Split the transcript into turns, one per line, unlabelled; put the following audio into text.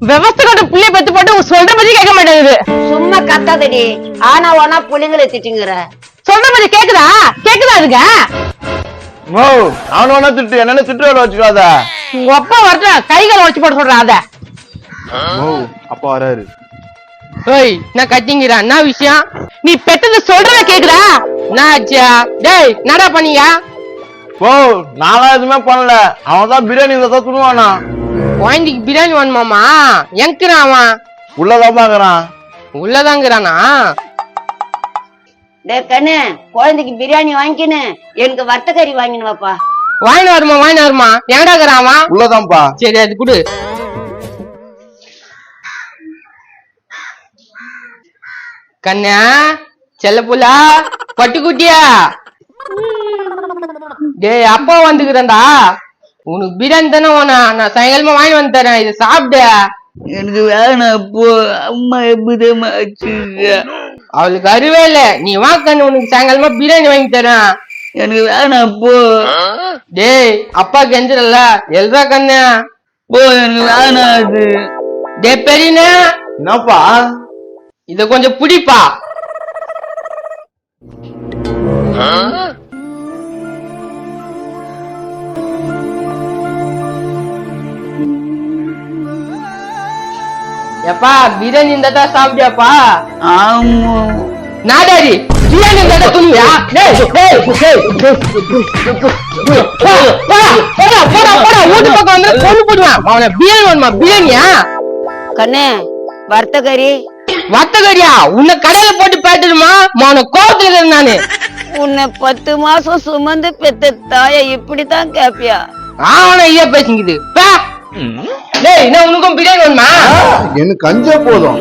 விவசாய கட்ட புள்ளைய பத்து போட்டு சொல்ற பத்தி கேட்க மாட்டேங்குது.
சும்மா கத்தாதடி. ஆனா ஓனா புள்ளைங்களை திட்டுங்கிற
சொல்ற பத்தி கேக்குதா? கேக்குதா அதுங்க
ஓ அவன வேணா திட்டு என்னன்னு திட்டு வேலை வச்சுக்காத.
உங்க அப்பா வரட்டும் கைகளை உடச்சு போட சொல்றான் அத.
ஓ அப்பா வராரு.
ஓய் நான் கத்திங்கிறா? என்ன விஷயம்?
நீ பெத்தது சொல்றத கேக்குதா?
என்ன ஆச்சா? டேய் என்னடா பண்ணீங்க?
ஓ நான்லாம் எதுவுமே பண்ணல. அவன் தான் பிரியாணி தான் துணுவானா
குழந்தைக்கு பிரியாணி வேணுமாமா எங்கிறான் அவன்.
உள்ளதான் பாக்குறான்
உள்ளதாங்கிறானா?
டே கண்ணு குழந்தைக்கு பிரியாணி வாங்கிக்கினு எனக்கு வத்தக்கறி வாங்கினு வாப்பா.
வாங்கினு வருமா வாங்கினு வருமா? எங்கடாக்குறான் அவன்?
உள்ளதான்ப்பா
சரி அது குடு. கண்ணா செல்ல புள்ளா பட்டுக்குட்டியா? டேய் அப்பா வந்துக்கிறேன்டா. உனக்கு பிரியாணி தானே நான் சாயங்காலமா வாங்கி வந்து தரேன் இதை சாப்பிடு.
எனக்கு வேணாம் போ. அம்மா வச்சுக்க?
அவளுக்கு அறிவே இல்ல. நீ வா கண்ணு உனக்கு சாயங்காலமா பிரியாணி வாங்கி தரேன்.
எனக்கு வேணாம் போ.
டேய் அப்பா கெஞ்சிரல்ல எல்றா கண்ணு.
போ எனக்கு வேணாம் அது.
டேய் பெரியனே
என்னப்பா?
இத கொஞ்சம் புடிப்பா. எப்பா பிரியாணி இருந்தா சாப்பிட்டியாப்பா
ஆமா
நாடாரி பிரியாணி இருந்தா துணியா டேய் டேய் டேய் போடா போடா போடா போடா வீட்டு பக்கம் வந்து கொண்டு போடுவான் அவன பிரியாணி வேணுமா பிரியாணியா?
கண்ணு வத்தக்கறி
வத்தகரியா உன்னை கடையில போட்டு பேட்டுடுமா? அவன கோவத்துல இருக்கிறேன் நானு.
உன்னை பத்து மாசம் சுமந்து பெத்த தாய இப்படித்தான் கேப்பியா?
ஆவன ஐயா பேசிக்குது. என்ன உனக்கும் பிரியாணி வேணுமா?
எனக்கு கஞ்சா போதும்.